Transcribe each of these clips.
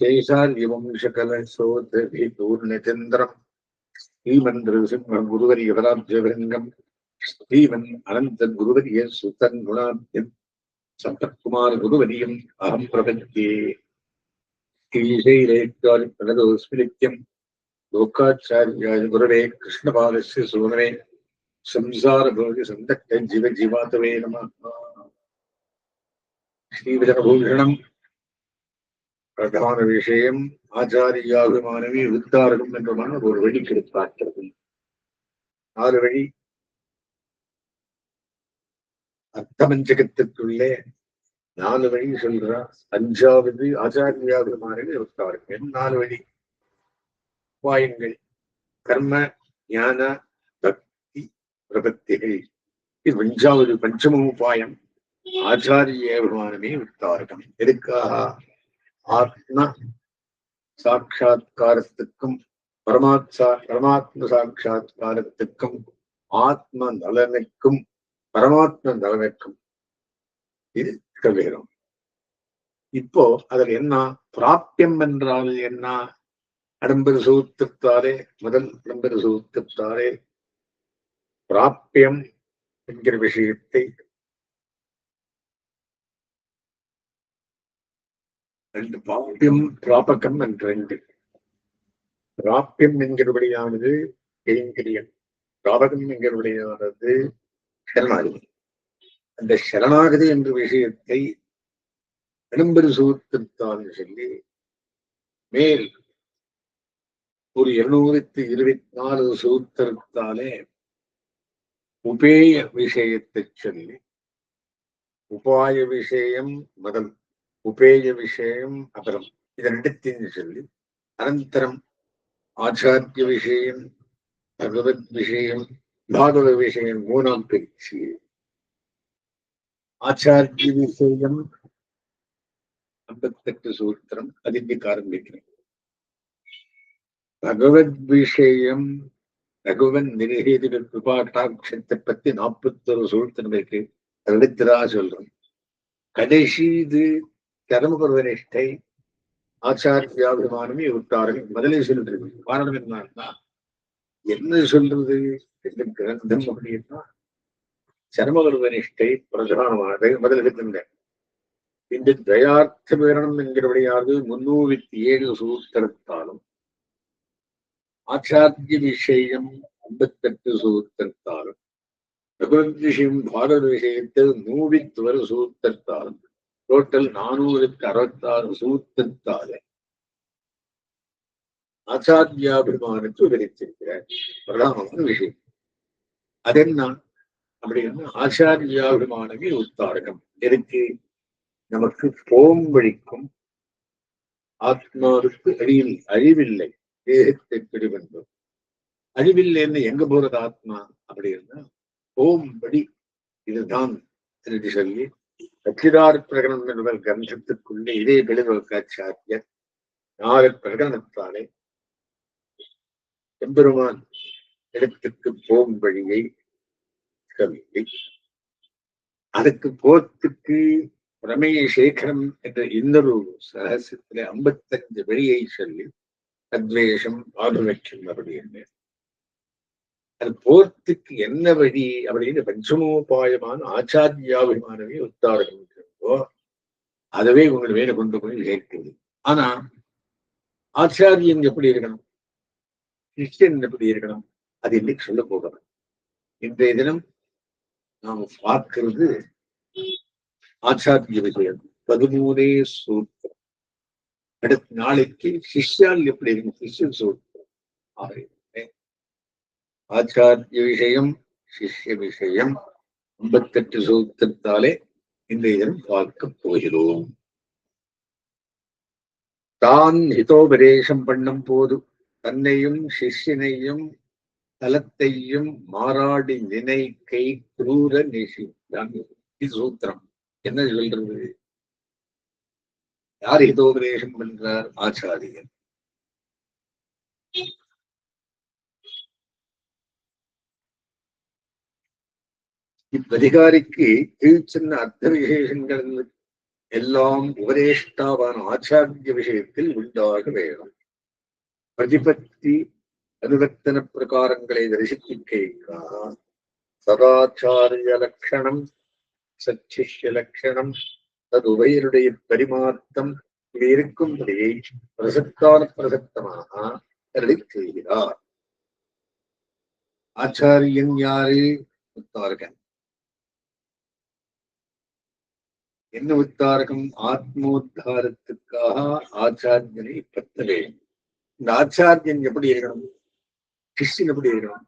ശേഷാര്യവംശകലശോധൂർണിചന്ദ്രം ശ്രീമൻ നൃസിംഹം ഗുരുവര്യപരാബ്ജവരംഗം ശ്രീമൻ അനന്തൻ ഗുരുവര്യ സുതൻ ഗുണാദ്യം സന്തകുമാർ ഗുരുവര്യം അഹം പ്രപഞ്ചേ ശ്രീശൈലേക്കാലിപ്രണതോസ്മിനിത്യം ലോകാചാര്യായ ഗുരവേ കൃഷ്ണപാലസ്യ സൂനവേ സംസാരഭോജി സന്തക്ത ജീവ ജീവാതവേ നമ ശ്രീവിജനഭൂഷണം பிரதான விஷயம் ஆச்சாரியாபிமானவி வித்தாரகம் என்றமான ஒரு வழி கிடைத்தாக்கிறது ஆறு வழி. அர்த்தமஞ்சகத்துக்குள்ளே நாலு வழி சொல்றா. அஞ்சாவது ஆச்சாரியாபிமானவி என் நாலு வழி. உபாயங்கள். கர்ம ஞான பக்தி பிரபத்திகள். இது அஞ்சாவது பஞ்சம உபாயம். ஆச்சாரியாபிமானமே வித்தாரகம். எதுக்காக? ஆத்ம சாட்சா்காரத்துக்கும் பரமாத்சா பரமாத்ம சாட்சா்காரத்துக்கும் ஆத்ம நலனுக்கும் பரமாத்ம நலனுக்கும் இது கவேரம் இப்போ அதில் என்ன பிராப்தியம் என்றால் என்ன? அடம்பரு சூத்திரத்தாரே முதல் அடம்பரு சூத்திரத்தாரே பிராப்தியம் என்கிற விஷயத்தை ரெண்டு பிராப்தியம் பிராபகம் என்று ரெண்டு. பிராப்தியம் என்கிறபடியானது கைங்கரியம். பிராபகம் என்கிறபடியானது சரணாகதி. அந்த சரணாகதி என்ற விஷயத்தை பெரும்பெரு சூத்திரத்தான் சொல்லி மேல் ஒரு இருநூறுத்தி இருபத்தி நாலு சூத்திரத்தாலே உபேய விஷயத்தை சொல்லி உபாய விஷயம் முதல் உபேய விஷயம் அப்புறம் இது ரெண்டுத்தையும் சொல்லி அனந்தரம் ஆச்சாரிய விஷயம் பகவத் விஷயம் பாகவ விஷயம் மூணாம் பிரிச்சு. ஆச்சாரிய விஷயம் ஐம்பத்தெட்டு சூத்திரம் அதிக ஆரம்பிக்கிறேன் பகவத் விஷயம் பகவன் நிருகேதி கிருபாட்டாட்சத்தை பத்தி நாற்பத்தொரு சூழ்த்தனம் இருக்கு. ரெண்டுத்திரா சொல்றோம் கடைசி இது கர்மபுரவனிஷ்டை ஆச்சாரியாபிமானமே விட்டார்கள் முதலே சொல்றது காரணம் என்னன்னா என்ன சொல்றது? என்ன கிரந்தம் அப்படின்னா சர்மகருவனிஷ்டை பிரதானமானது. முதல் இருக்கின்ற. இந்த தயார்த்த பேரணம் என்கிறபடியாவது முன்னூத்தி ஏழு சூத்திரத்தாலும் ஆச்சாரிய விஷயம் ஐம்பத்தெட்டு சூத்திரத்தாலும் பகவத் விஷயம் பாரத விஷயத்தில் நூவித்துவர சூத்திரத்தாலும் டோட்டல் நானூறுக்கு அறுபத்தாறு சூத்திரத்தாலே ஆச்சாரியாபிமானத்தை விவரித்திருக்கிறார் பிரதானமான விஷயம் அதென்ன அப்படின்னா ஆச்சாரியாபிமானமே உத்தாரகம். இருக்கு நமக்கு போம் வழிக்கும் ஆத்மாவுக்கு அறிவில் அழிவில்லை தேகத்தை பிடிவந்தோம் அழிவில்லைன்னு எங்க போறது ஆத்மா? அப்படின்னா போம்படி இதுதான் என்று சொல்லி சச்சிதார் பிரகடனம் என்பவர் கிரந்தத்துக்குள்ளே இதே பெருவக்காச்சாரியர் நாலு பிரகடனத்தாலே எம்பெருமான் இடத்துக்கு போகும் வழியை கவிதை. அதுக்கு போத்துக்கு பிரமேய சேகரம் என்ற இன்னொரு சகசத்திலே ஐம்பத்தஞ்சு வழியை சொல்லி அத்வேஷம் ஆதுலட்சம் அப்படின்னு அது போர்த்துக்கு என்ன வழி அப்படின்னு பஞ்சமோபாயமான ஆச்சாரியாபிமானமே உத்தாரகம் இருக்கிறதோ அதவே உங்கள் மேல கொண்டு போய் சேர்க்குது ஆனா ஆச்சாரியன் எப்படி இருக்கணும்? கிறிஸ்டியன் எப்படி இருக்கணும்? அது இன்னைக்கு சொல்ல போகிறோம். இன்றைய தினம் நாம் பார்க்கிறது ஆச்சாரிய விஷயம் பதிமூனே சூத்திரம். அடுத்த நாளைக்கு சிஷ்யால் எப்படி இருக்கும் சிஷ்யன் சூத்திரம். ஆகவே ஆச்சாரிய விஷயம் சிஷ்ய விஷயம் ஐம்பத்தெட்டு சூத்திரத்தாலே இன்றைய தினம் பார்க்க போகிறோம். தான் ஹிதோபதேசம் பண்ணும் போது தன்னையும் சிஷ்யனையும் தலத்தையும் மாறாடி நினைக்கை குரூர நேசித்தான். இது சூத்திரம். என்ன சொல்றது? யார் ஹிதோபதேசம் பண்றார்? ஆச்சாரியன் இப்பதிகாரிக்கு கீழ் சின்ன அர்த்த விசேஷங்கள் எல்லாம் உபதேஷ்டாவான ஆச்சாரிய விஷயத்தில் உண்டாக வேணும் பிரதிபத்தி அனுவர்த்தன பிரகாரங்களை தரிசிப்பிக்கைக்காக சதாச்சாரிய லட்சணம் சச்சிஷ்ய லட்சணம் தது உபயருடைய பரிமார்த்தம் இது இருக்கும்படியை பிரசக்தான பிரசக்தமாக அருளி செய்கிறார். ஆச்சாரியன் யாரு? உத்தாரகன் என்ன உத்தாரகம்? ஆத்மோத்தாரத்துக்காக ஆச்சாரியனை பத்தவே இந்த ஆச்சாரியன் எப்படி இருக்கணும்? சிஷ்யன் எப்படி இருக்கணும்?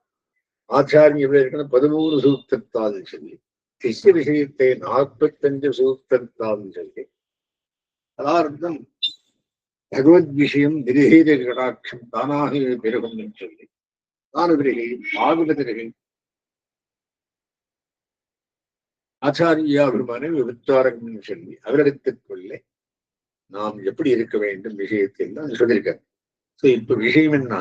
ஆச்சாரியன் எப்படி இருக்கணும்? பதிமூணு சூத்திரத்தால் சொல்லி. சிஷ்ய விஷயத்தை நாற்பத்தஞ்சு சூத்திரத்தால் சொல்லி. அதார்த்தம் பகவத் விஷயம் நிருகீத கடாட்சம் தானாக பெருகும் என்று சொல்லி. தானு பிறகு ஆச்சாரியா பெருமானை ஆச்சாரியாபிமான சொல்லி அவரிடத்துக்குள்ளே நாம் எப்படி இருக்க வேண்டும்? விஷயத்தில் தான் சொல்லியிருக்காங்க ஸோ இப்ப விஷயம் என்ன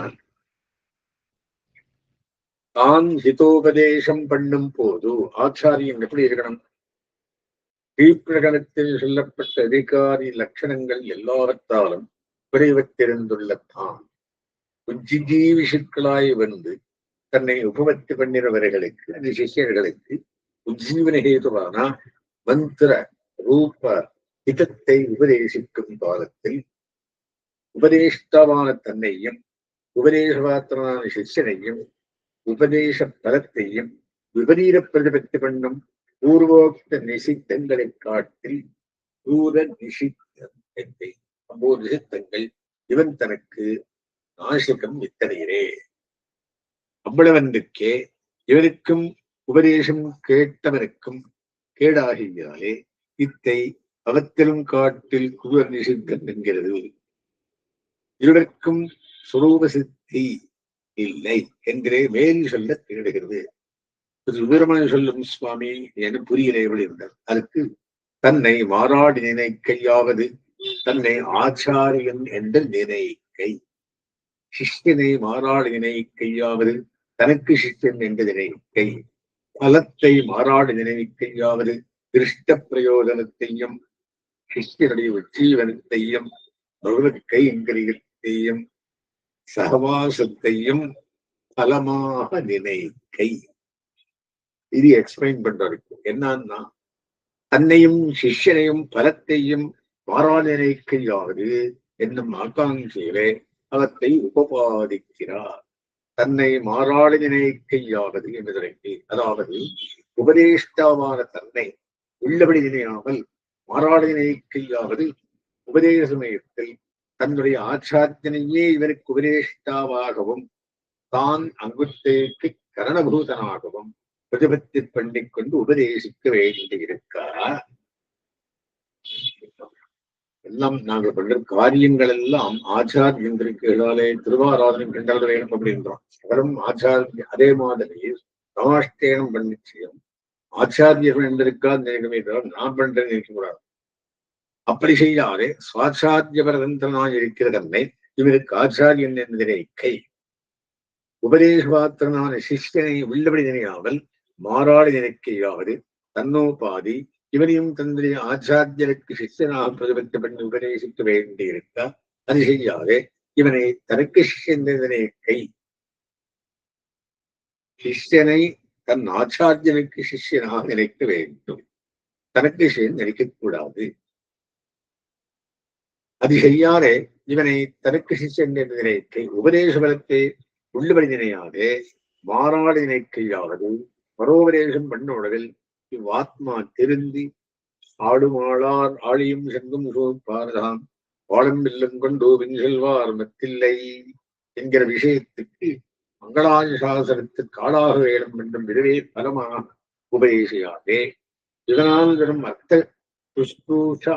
தான் ஹிதோபதேசம் பண்ணும் போது ஆச்சாரியன் எப்படி இருக்கணும்? ஸ்ரீபிரகணத்தில் சொல்லப்பட்ட அதிகாரி லட்சணங்கள் எல்லாவற்றாலும் குறைவத்திருந்துள்ள தான் உஜ்ஜீவிஷுக்களாய் வந்து தன்னை உபமத்தி பண்ணிறவர்களுக்கு அந்த சிஷியர்களுக்கு உஜ்ஜீவனஹேதுவான மந்திர ரூப ஹிதத்தை உபதேசிக்கும் காலத்தில் உபதேஷ்டமான தன்னையும் உபதேசபாத்திரமான சிஷ்யனையும் உபதேச பலத்தையும் விபரீத பிரதிபத்தி பண்ணும் பூர்வோக்த நிசித்தங்களை காட்டில் தூர நிஷித்தங்களை ஒன்பது நிசித்தங்கள் இவன் தனக்கு நாசிகம் இத்தனையரே அவ்வளவன்றுக்கே இவருக்கும் உபதேசம் கேட்டவருக்கும் கேடாகியாலே இத்தை அவத்திலும் காட்டில் குவர் நிஷித்தம் என்கிறது. இருவருக்கும் சுரூப சித்தி இல்லை என்கிறே மேல் சொல்ல தேடுகிறது விவரமான சொல்லும் சுவாமி என புரியலை எப்படி இருந்தார் அதுக்கு தன்னை மாறாடி நினைக்கையாவது தன்னை ஆச்சாரியன் என்ற நினைக்கை. சிஷ்யனை மாறாடி நினைக்கையாவது தனக்கு சிஷ்யன் என்ற நினைக்கை. பலத்தை மாறாடு நினைக்கையாவது திருஷ்ட பிரயோஜனத்தையும் சிஷ்யனுடைய உச்சீவனத்தையும் பகவத் கைங்கரியத்தையும் சகவாசத்தையும் பலமாக நினைக்கை. இது எக்ஸ்பிளைன் பண்றதுக்கு என்னன்னா தன்னையும் சிஷ்யனையும் பலத்தையும் மாறாடு என்னும் ஆகாங்கியிலே அவத்தை உபபாதிக்கிறார். தன்னை மாறாடு நினைக்கையாவது என்பதற்கு அதாவது உபதேஷ்டாவான தன்னை உள்ளபடி நினையாமல் மாறாடு நினைக்கையாவது உபதேச சமயத்தில் தன்னுடைய ஆச்சாரியனையே இவருக்கு உபதேஷ்டாவாகவும் தான் அங்குத்தேக்கு கரணபூதனாகவும் பிரதிபத்தி பண்ணிக்கொண்டு உபதேசிக்க வேண்டியிருக்காரா எல்லாம் நாங்கள் பண்ற காரியங்கள் எல்லாம் ஆச்சார் இடாலே திருவாராதனம் கண்டாட வேணும் அப்படின்றோம். அவரும் ஆச்சாரிய அதே மாதிரி சமாஷ்டேனம் பண்ணிச்சியம் ஆச்சாரியர்கள் என்றிருக்கா நினைக்கவே தவிர நான் பண்றேன்னு நினைக்க கூடாது. அப்படி செய்யாதே சுவாச்சாரிய பரதந்திரனாய் இருக்கிற தன்னை இவருக்கு ஆச்சாரியன் என்கிற நினைக்கை உபதேசபாத்திரனான சிஷ்யனை உள்ளபடி நினையாமல் மாறாடி நினைக்கையாவது தன்னோபாதி இவனையும் தன்னுடைய ஆச்சாரியருக்கு சிஷ்யனாக பிரதிபத்தி பெண் உபதேசிக்க வேண்டியிருக்க அது செய்யாதே இவனை தனக்கு சிஷ்யன் கை. சிஷ்யனை தன் ஆச்சாரியனுக்கு சிஷ்யனாக நினைக்க வேண்டும். தனக்கு சிஷ்யன் நினைக்கக்கூடாது அது செய்யாதே இவனை தனக்கு சிஷ்யன் என்று நினைக்கை உபதேச பலத்தை உள்ளபடி நினையாதே மாறாடு நினைக்கையாவது பரோபதேசம் பண்ண உடலில் இவ்வாத்மா திருந்தி ஆடுமாளார் ஆழியும் செங்கும் பாரதாம் வாழும் வில்லும் கொண்டு செல்வார் மத்தில்லை என்கிற விஷயத்துக்கு மங்களாய சாசனத்துக்கு ஆளாக வேண்டும் என்றும் இதுவே பலமாக உபதேசியாதே இதனால் வரும் அர்த்த சுஷ்ரூஷ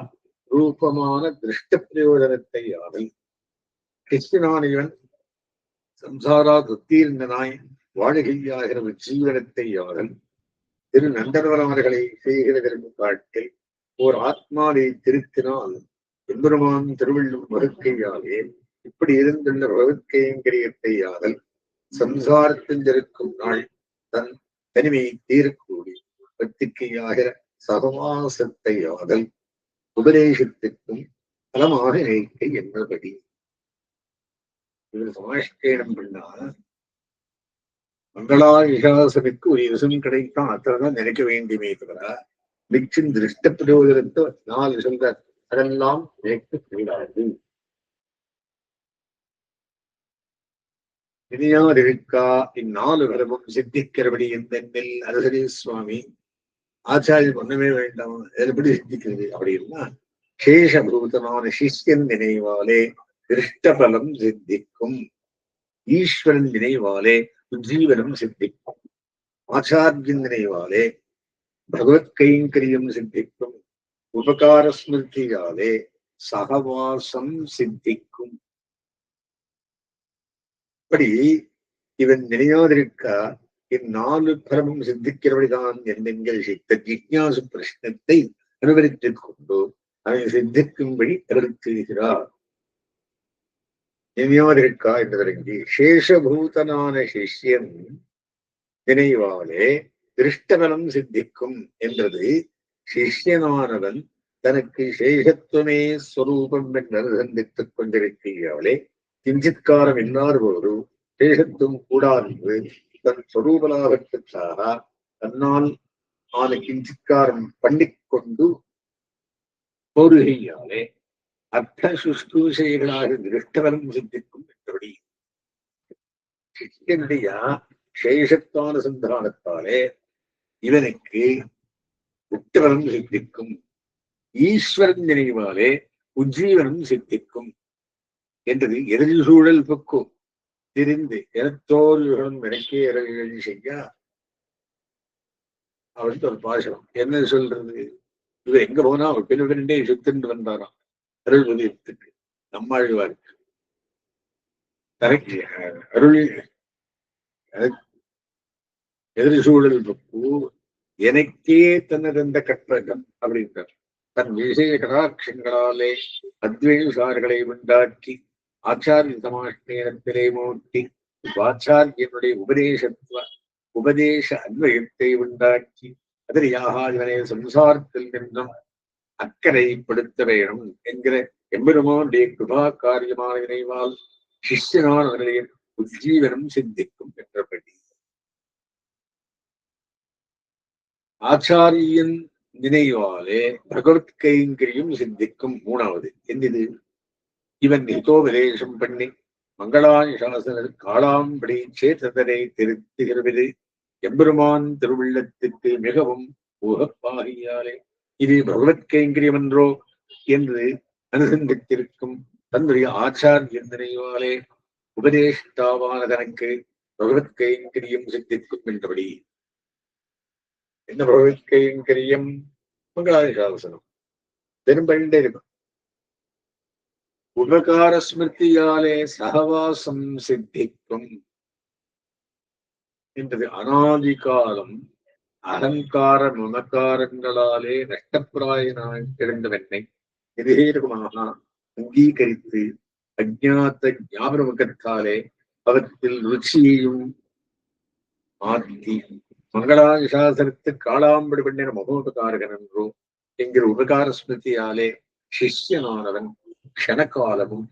ரூபமான திருஷ்ட பிரயோஜனத்தை யாவை கிருஷ்ணனான இவன் சம்சாரா துத்தீர்ந்தனாய் வாழ்கையாகிற ஜீவனத்தை யாவன் திரு நந்தனவரவர்களை விரும்பும் காட்டில் ஓர் ஆத்மாவை திருத்தினால் எம்பெருமான் திருவள்ளும் மறுக்கையாலே இப்படி இருந்துள்ள பகவத்கையங்கரியத்தை யாதல் சம்சாரத்தில் இருக்கும் நாள் தன் தனிமையை தீரக்கூடி பத்திக்கையாகிற சகவாசத்தை ஆதல் உபதேசத்திற்கும் பலமாக நினைக்க என்பபடி இவர் சமாஷ்டேனம் பண்ணா மங்களாயுசாசனுக்கு ஒரு யுசம் கிடைத்தான் அத்தனைதான் நினைக்க வேண்டுமே தவிர நிச்சின் திருஷ்ட பிரயோஜனத்தை நாலு சொல்ற அதெல்லாம் நினைக்க கூடாது இனியாதிருக்கா இந்நாலு வரமும் சித்திக்கிறபடி எந்தெண்ணில் அரசரி சுவாமி. ஆச்சாரியன் ஒண்ணுமே வேண்டாம். எப்படி சித்திக்கிறது? அப்படின்னா சேஷபூதமான சிஷ்யன் நினைவாலே திருஷ்டபலம் சித்திக்கும். ஈஸ்வரன் நினைவாலே உஜ்ஜீவனம் சித்திக்கும். ஆச்சாரியன் நினைவாலே பகவத் கைங்கரியம் சித்திக்கும். உபகார ஸ்மிருதியாலே சகவாசம் சித்திக்கும். இப்படி இவன் நினையாதிருக்க இந்நாலு பரமும் சித்திக்கிறபடிதான் என்னெங்கள் சித்த ஜிக்யாசு பிரஷ்னத்தை அனுபவித்துக் கொண்டு அதை சித்திக்கும்படி கருத்துகிறார் நினையாதிருக்கா என்று சேஷபூதனான சிஷ்யன் நினைவாலே திருஷ்டபலம் சித்திக்கும் என்றது. சிஷ்யனானவன் தனக்கு சேஷத்துவமே ஸ்வரூபம் என்று சந்தித்துக் கொண்டிருக்கிறாளே கிஞ்சித்காரம் இல்லாத போது சேஷத்துவம் கூடாது தன் ஸ்வரூபலாபத்துக்காக தன்னால் ஆன கிஞ்சித்காரம் பண்ணிக்கொண்டு கோருகையாலே அர்த்த சுஷ்டூசைகளாக திருஷ்டபலம் சித்திக்கும் என்றபடி சிஷ்யனுடைய சேஷத்வான சந்தானத்தாலே இவனுக்கு உத்தவனம் சித்திக்கும் ஈஸ்வரன் நினைவாலே உஜ்ஜீவனம் சித்திக்கும் என்றது எதிரில் சூழல் பக்கம் திரிந்து எனத்தோர்களும் எனக்கே இறகுகள் செய்ய. அவருக்கு ஒரு பாசனம். என்ன சொல்றது? இவர் எங்க போனா அவர் பின்ன பின்னே வந்தாராம் அருள் உதயத்துக்கு நம்மாழ்வாருக்கு தனக்கு அருள் எதிரி சூழல் பக்கு எனக்கே தன்னதந்த கற்பகம் அப்படின்றார். தன் விசேஷ கடாட்சங்களாலே அத்வேஷார்களை உண்டாக்கி ஆச்சாரிய சமாஷ்டேனத்திலே மூட்டி ஆச்சாரியனுடைய உபதேசத்துவ உபதேச அன்வயத்தை உண்டாக்கி அதிரியாக இவனை சம்சாரத்தில் நின்றும் அக்கறைப்படுத்த வேணும் என்கிற எம்பெருமானுடைய கிருபா காரியமான நினைவால் சிஷ்யனானவர்களை உஜ்ஜீவனம் சிந்திக்கும் என்றபடி. ஆச்சாரியன் நினைவாலே பகவத் கைங்கரியும் சிந்திக்கும் மூணாவது. என்னது? இவன் ஹிதோபதேசம் பண்ணி மங்களாய சாசனர் காளாம்படி சேத்ததனை திருத்துகிறது எம்பெருமான் திருவுள்ளத்துக்கு மிகவும் உகப்பாகியாலே இது பகவத் கைங்கரியம் என்று அனுசந்தித்திருக்கும் தன்னுடைய ஆச்சாரிய நினைவாலே உபதேஷ்டாவான தனக்கு பகவத் கைங்கரியம் சித்திக்கும் என்றபடி. என்ன பகவத் கைங்கரியம் மங்களாதிசாசனம் திரும்பண்டே இருக்கும். உபகார ஸ்மிருதியாலே சகவாசம் சித்திக்கும். என்றது அனாதி காலம் அகங்கார மமக்காரங்களாலே நஷ்டப்பிராயனாய் கிடந்தவென்னை நிதேரமாக அங்கீகரித்து அஜாத்த ஞாபகத்தாலே அவற்றில் ருச்சியையும் மாற்றி மங்களாசாசனத்து காளாம்படி பண்ணின மகோபகாரகன் என்றோ என்கிற உபகார ஸ்மிருதியாலே சிஷ்யனானவன் க்ஷணகாலமும்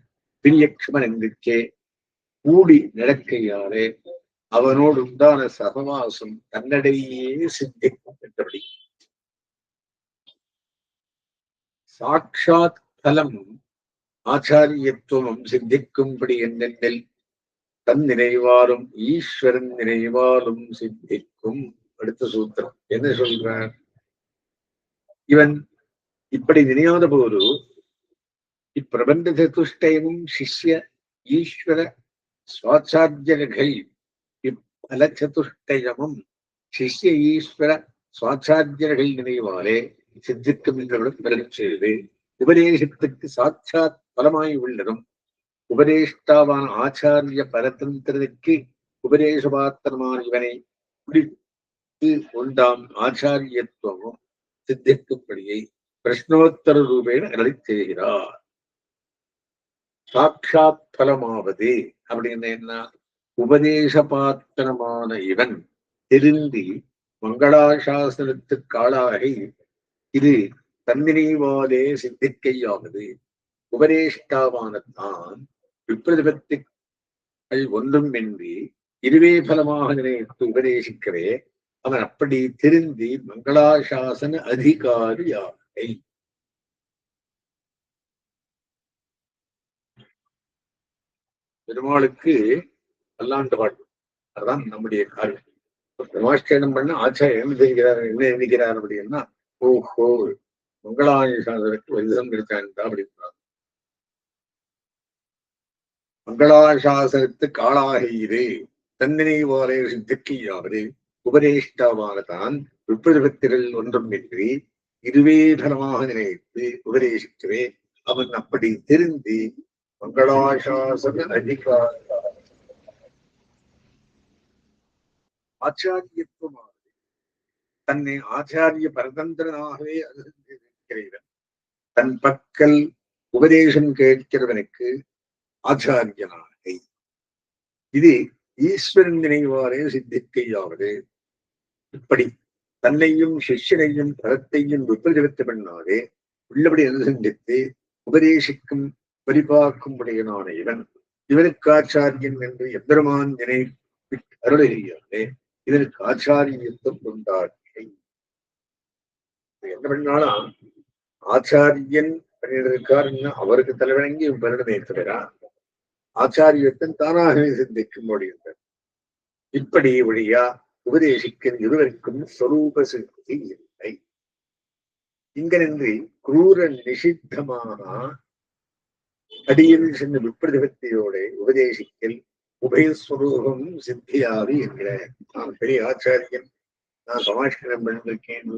பிரியக்ஷமன் என்றே கூடி நடக்கையாலே அவனோடு உண்டான சகவாசம் தன்னடையே சித்திக்கும் என்றபடி சாட்சாத் பலம் ஆச்சாரியத்துவம் சித்திக்கும்படி என்னென்னில் தன் நினைவாலும் ஈஸ்வரன் நினைவாலும் சித்திக்கும் அடுத்த சூத்திரம். என்ன சொல்றார்? இவன் இப்படி நினையாத போது இப்பிரபந்த சதுஷ்டயமும் சிஷ்ய ஈஸ்வர சுவாச்சாரியர்கள் அலச்சதுஷ்டயமும் சதுஷ்டயமும் சிஷ்ய ஈஸ்வர சுவாச்சாரியர்கள் நினைவாலே சித்திக்கும் என்றவுடன் பிறகு உபதேசத்துக்கு சாட்சாத் பலமாய் உள்ளதும். உபதேஷ்டாவான ஆச்சாரிய பரதந்திரனுக்கு உபதேசபாத்திரமான இவனை குறித்து உண்டாம் ஆச்சாரியத்துவமும் சித்திக்கும்படியை பிரஷ்னோத்தர ரூபேன அருளை செய்கிறார். சாட்சாத் பலமாவது அப்படின்னு என்ன? உபதேச பாத்திரமான இவன் திருந்தி மங்களாசாசனத்துக்கு ஆளாகி இது தன்னினைவாதே சித்திக்கையாவது. உபரேஷ்டாவானத்தான் விப்ரதிபத்திகள் ஒன்றும் இன்றி இருவே பலமாக நினைத்து உபதேசிக்கவே அவன் அப்படி திருந்தி மங்களாசாசன அதிகாரியாகை. பெருமாளுக்கு அல்லாண்டு வாழ்வு. அதுதான் நம்முடைய காரியம். பிரமாஷ்டனம் பண்ண ஆச்சாரியர் என்ன செய்கிறார் என்ன எண்ணிக்கிறார் அப்படின்னா ஓஹோ மங்களாசாசனுக்கு வலிதம் இருக்கான்டா அப்படின்றார். மங்களாசாசனத்து காளாகிறே தன்னினை வாரே சித்திக்கு யாவரே உபதேஷ்டாவாகத்தான் விப்ரதிபத்திகள் ஒன்றும் இன்றி இதுவே தனமாக நினைத்து உபதேசிக்கவே அவன் அப்படி தெரிந்து மங்களாசாசன அதிகார ஆச்சாரியத்துவமானது. தன்னை ஆச்சாரிய பரதந்திரனாகவே அனுசரிக்கிறவன் தன் பக்கல் உபதேசம் கேட்கிறவனுக்கு ஆச்சாரியனாகை. இது ஈஸ்வரன் நினைவாரே சித்திக்கையாவது இப்படி தன்னையும் சிஷ்யனையும் பரத்தையும் விபரிவத்த பண்ணாதே உள்ளபடி அனுசந்தித்து உபதேசிக்கும் பரிபார்க்கும்படியனான இவன் இவனுக்கு ஆச்சாரியன் என்று எம்பெருமான் நினை அருளுகிறாரே இதற்கு ஆச்சாரியத்துவம் உண்டாகை என்ன பண்ணாலும் ஆச்சாரியன் பண்ணியிருக்காருன்னா அவருக்கு தலைவணங்கி வருடமே தவிர ஆச்சாரியத்தன் தானாகவே சிந்திக்கும் முடியுங்கள் இப்படி வழியா உபதேசிக்க இருவருக்கும் ஸ்வரூப சித்தி இல்லை. இங்கனின்றி குரூர நிஷித்தமான அடியில் சென்று விப்பிரதிபத்தியோட உபதேசிக்கல் உபயஸ்வரூபம் சித்தியாது என்கிற நான் பெரிய ஆச்சாரியன். நான் சமாஷ்கரம் பண்ணிருக்கேன்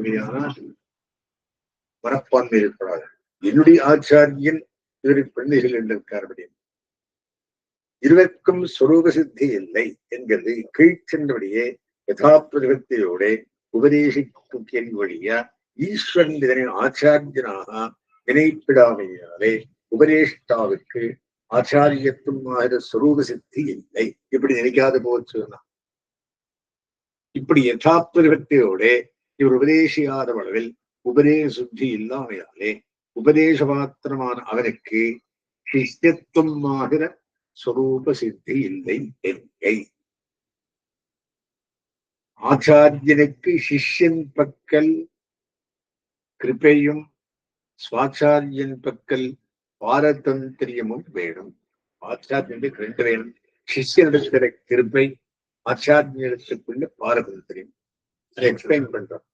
மனப்பான்மை இருப்படாது என்னுடைய ஆச்சாரியன் இவரை பிள்ளைகள் என்றிருக்கார் அப்படின்னு இருவருக்கும் சுரூப சித்தி இல்லை என்கிறது கீழ்ச்சென்றபடியே யதாபிரகத்தையோட உபதேசிக்கும் வழியா ஈஸ்வரன் இதனை ஆச்சாரியனாக நினைப்பிடாமையாலே உபதேஷ்டாவிற்கு உபதேஷ்டாவுக்கு ஆச்சாரியத்துவமாக சுரூப சித்தி இல்லை இப்படி நினைக்காது போச்சுன்னா இப்படி யதாபிரகத்தையோட இவர் உபதேசியாத அளவில் உபதேச சுத்தி இல்லாமையாலே உபதேச மாத்திரமான அவனுக்கு சிஷ்யத்துவமாகிற சுரூப சித்தி இல்லை என்கை ஆச்சாரியனுக்கு சிஷ்யன் பக்கல் கிருப்பையும் சுவாச்சாரியன் பக்கல் பாரதந்திரியமும் வேணும். ஆச்சாத்மியத்துக்கு ரெண்டு வேணும். சிஷியனிடத்துல கிருப்பை ஆச்சாத்மியத்துக்குள்ள பாரதந்திரியம். அதை எக்ஸ்பிளைன் பண்றோம்.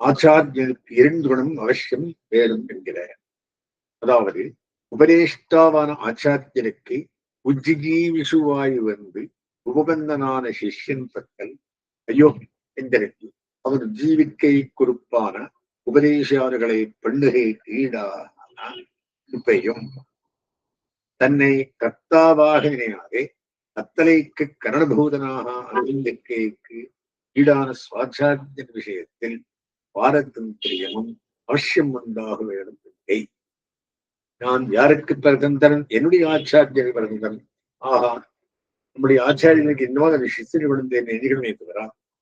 ஆச்சாரியனுக்கு இரண்டு அவசியம் வேணும் என்கிற அதாவது உபதேஷ்டாவான ஆச்சாரியனுக்கு உஜ்ஜீவிசுவாய் வந்து உபபந்தனான சிஷ்யன் பக்கல் ஐயோ என்கிறது அவர் ஜீவிக்கை குறிப்பான உபதேசியாளர்களை பண்ணுகை ஈடான? கிருப்பையும் தன்னை கர்த்தாவாக நினையாதே கத்தலைக்கு கரணபூதனாக அனுபந்திக்கைக்கு ஈடான சுவாச்சாரியன் விஷயத்தில் பாரதந்திரியமும் அவசியம் உண்டாக வேண்டும் இல்லை நான் யாருக்கு பிரதந்தரன் என்னுடைய ஆச்சாரியனை பிரதந்தரன் ஆஹா நம்முடைய ஆச்சாரியனுக்கு இன்னொரு அது சிஷ்யன் விழுந்தேன் எதிர்கமே தவிர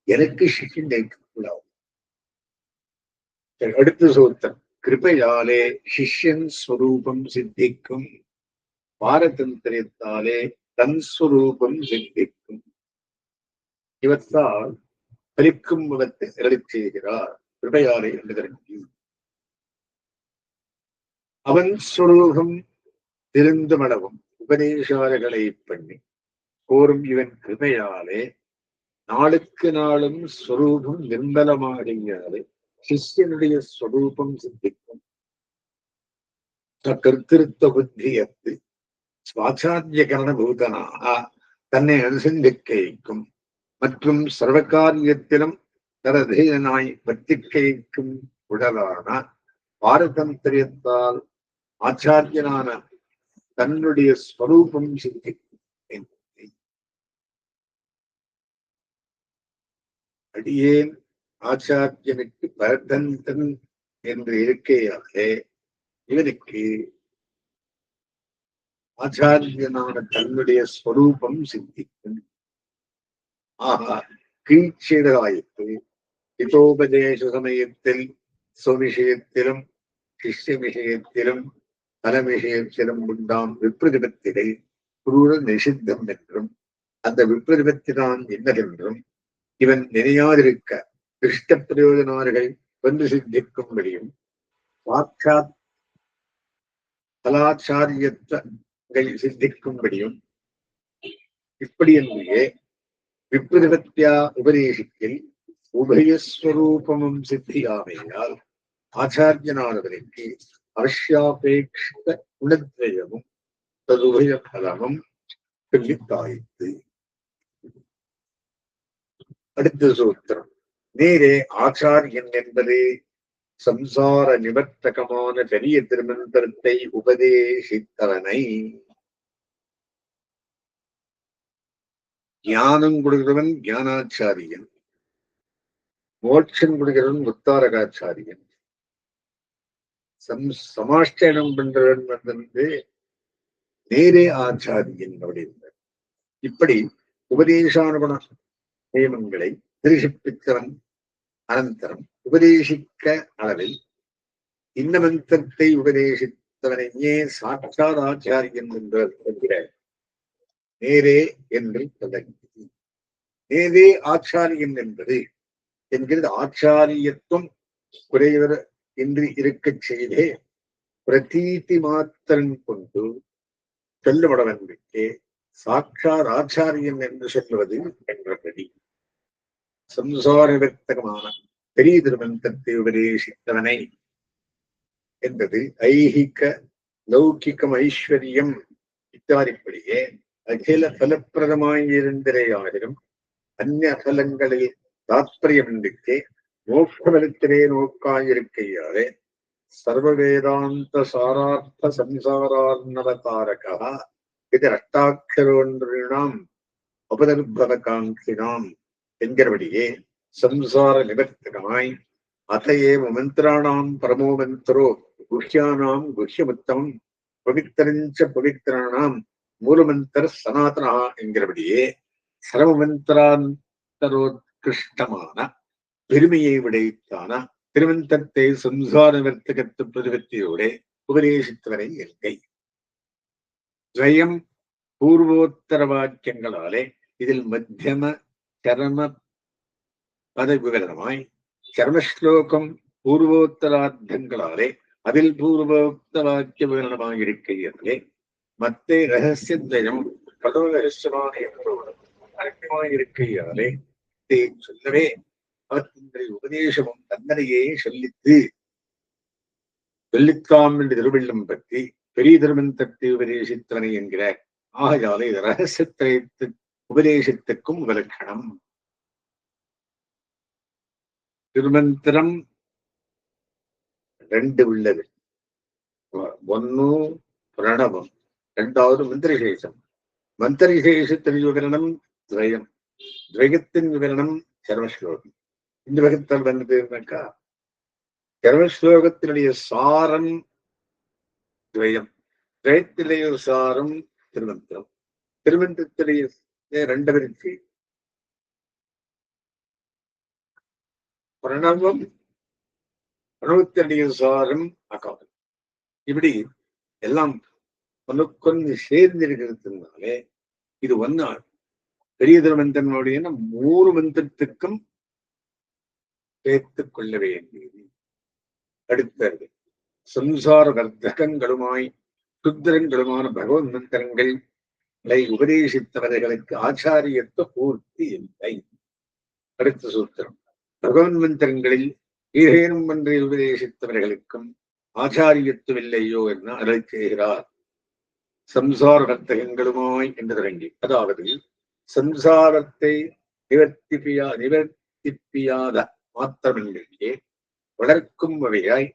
எனக்கு சிஷ்யன் நினைக்கக்கூடாது அடுத்த சூத்திரம். கிருபையாலே சிஷ்யன் ஸ்வரூபம் சித்திக்கும். பாரதந்திரியத்தாலே தன் ஸ்வரூபம் சித்திக்கும் இவற்றால் பலிக்கும் முகத்தை அருளி செய்கிறார் கிருபையாலே என்பதற்கு அவன் ஸ்வரூபம் திருந்தமளவும் உபதேசாரகளை பண்ணி கோரும் இவன் கிருபையாலே நாளுக்கு நாளும் ஸ்வரூபம் நிர்மலமாகியாலே சிஷ்யனுடைய ஸ்வரூபம் சித்திக்கும் கர்த்திருத்த புத்தியத்து சுவாச்சாரியகரண பூதனாக தன்னை அனுசந்திக்கைக்கும் மற்றும் சர்வகாரியத்திலும் தரதேனாய் வர்த்திக்கைக்கும் உடலான பாரதந்திரியத்தால் ஆச்சாரியனான தன்னுடைய ஸ்வரூபம் சிந்திக்கும். என்பதை அடியேன் ஆச்சாரியனுக்கு பரதந்தன் என்று இருக்கையாலே இவனுக்கு ஆச்சாரியனான தன்னுடைய ஸ்வரூபம் சித்திக்கும். ஆகா கீழ்ச்சியதாயிற்று ஹிதோபதேச சமயத்தில் சுவிஷயத்திலும் சிஷ்ய விஷயத்திலும் பல விஷயத்திலும் உண்டாம் விப்ரதிபத்திலே குரூர நிஷித்தம் என்றும் அந்த விப்ரதிபத்தினான் என்னதென்றும் இவன் நினையாதிருக்க திருஷ்ட பிரயோஜனவர்கள் வந்து சித்திக்கும்படியும் சாட்சாத் கலாச்சாரியத்தை சித்திக்கும்படியும் இப்படி என்பதே விப்ரதிபத்தியா உபதேசத்தில் உபயஸ்வரூபமும் சித்தியாமையால் ஆச்சாரியனானவருக்கு அவசியாபேட்சித குணத்வயமும் ததுபய பலமும் சொல்லித்தாய்த்து அடுத்த சூத்திரம். நேரே ஆச்சாரியன் என்பது சம்சார நிவர்த்தகமான பெரிய திருமந்திரத்தை உபதேசித்தவனை. ஞானம் கொடுக்கிறவன் ஞானாச்சாரியன். மோட்சம் கொடுக்கிறவன் முத்தாரகாச்சாரியன். சம் சமாஷ்டனம் பண்றவன் வந்து நேரே ஆச்சாரியன் அப்படின்றார். இப்படி உபதேசானுகுண நியமங்களை திருஷிப்பித்தவன் அனந்தரம் உபதேசிக்க அளவில் இந்த மந்திரத்தை உபதேசித்தவனையே சாட்சாத் ஆச்சாரியன் என்று சொல்கிற நேரே என்று தொடங்கி நேரே ஆச்சாரியன் என்பது என்கிறது ஆச்சாரியத்துவம் குறைவர் என்று இருக்கச் செய்தே பிரதீதி மாத்திரன் கொண்டு சொல்லப்படவன்றிருக்கே சாட்சாத் ஆச்சாரியன் என்று செல்வது என்ற படி. சம்சார விவர்த்தகமான பெரிய திருமந்தத்தை உபதேசித்தவனை என்பது ஐகிக லௌகிக்கம் ஐஸ்வர்யம் இத்தாரிப்படியே அகில பலப்பிரதமாயிருந்திரையாயிரம் அந்நிய பலங்களில் தாத்பரியமின்றிக்கே மோட்சபலத்திலே நோக்காயிருக்கையாலே சர்வ வேதாந்த சாரார்த்த சம்சாரார்ணவதாரகா இது அஷ்டாட்சரோன்றினாம் உபதர்பவகாங்கினாம் என்கிறபடியே சம்சார நிவர்த்தகமாய் அத்தையேவ மந்திராணாம் பரமோ மந்திரோ குஹ்யானாம் குஹ்யமுத்தமம் பவித்திரஞ்ச பவித்திராணாம் மூலமந்திர சனாதனா என்கிறபடியே சர்வமந்திராந்தரோத்கிருஷ்டமான பெருமையை விடைத்தான திருமந்தத்தை சம்சார நிவர்த்தகத்து பிரதிபத்தியோட உபதேசித்தவரை எல்கை துவயம் பூர்வோத்தர வாக்கியங்களாலே இதில் மத்தியம சரம பத விவரணமாய் சர்மஸ்லோகம் பூர்வோத்தரார்த்தங்களாலே அதில் பூர்வோக்த வாக்கிய விவரணமாய் இருக்கையிலே மத்தே ரகசியத்வயம் பதவ ரகசியமான என்பதோடு அர்த்தமாய் இருக்கையாலே இதை சொல்லவே அவர் உபதேசமும் தந்தனையே சொல்லித்து சொல்லித்தாம் என்று திருவள்ளம் பற்றி பெரிய திருமந்தத்தை உபதேசித்தனை என்கிற ஆகையாலே இது ரகசியத்தை உபதேசத்துக்கும் விலக்கணம் திருமந்திரம் ரெண்டு உள்ளது. ஒன்னு பிரணவம் இரண்டாவது மந்திரசேஷம் மந்திரசேஷத்தின் விவரணம் துவயம் துவயத்தின் விவரணம் சர்வஸ்லோகம். இந்த வகத்தில் வந்ததுனாக்கா சர்வஸ்லோகத்தினுடைய சாரம் துவயம் துவயத்திலேயே சாரம் திருமந்திரம். திருமந்திரத்திலேயே ரெண்டு பிரிச்சு பிரணவம் பிரணவத்தினுடைய சாரம் அகாலம் இப்படி எல்லாம் ஒன்றுக்கொன்று சேர்ந்திருக்கிறதுனாலே இது ஒன்னா பெரியதர மந்திரனுடைய மூணு மந்திரத்துக்கும் சேர்த்துக் கொள்ள வேண்டியது. அடுத்தது சம்சார வர்த்தகங்களுமாய் சுத்திரங்களுமான பகவத் மந்திரங்கள் உபதேசித்தவர்களுக்கு ஆச்சாரியத்துவ பூர்த்தி இல்லை. அடுத்த சூத்திரம். பகவன் மந்திரங்களில் ஏதேனும் ஒன்றை உபதேசித்தவர்களுக்கும் ஆச்சாரியத்துவம் இல்லையோ என்று அருள் செய்கிறார். சம்சார வர்த்தகங்களுமாய் என்று தொடங்கி. அதாவது சம்சாரத்தை நிவர்த்திப்பியா நிவர்த்திப்பியாத மாத்திரமின்றிக்கே வளர்க்கும் வகையாய்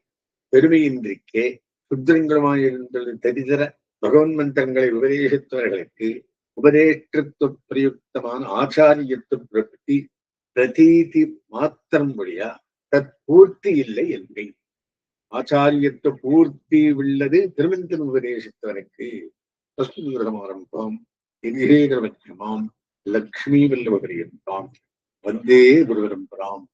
பெருமையின்றிக்கே சுத்திரங்களுமாயிருந்தது தரிதர பகவன் மந்திரங்களை உபதேசித்தவர்களுக்கு உபதேற்றத்துவ பிரயுக்தமான ஆச்சாரியத்துவ பிரபத்தி பிரதீதி மாத்திரம் வழியா தத் பூர்த்தி இல்லை என்பை ஆச்சாரியத்து பூர்த்தி உள்ளது திருமந்திரம் உபதேசித்தவனுக்கு. ஆரம்பம் எதிரேகரவச்சமாம் லக்ஷ்மி வல்லவபரியந்தாம் வந்தே குருவரம்பராம்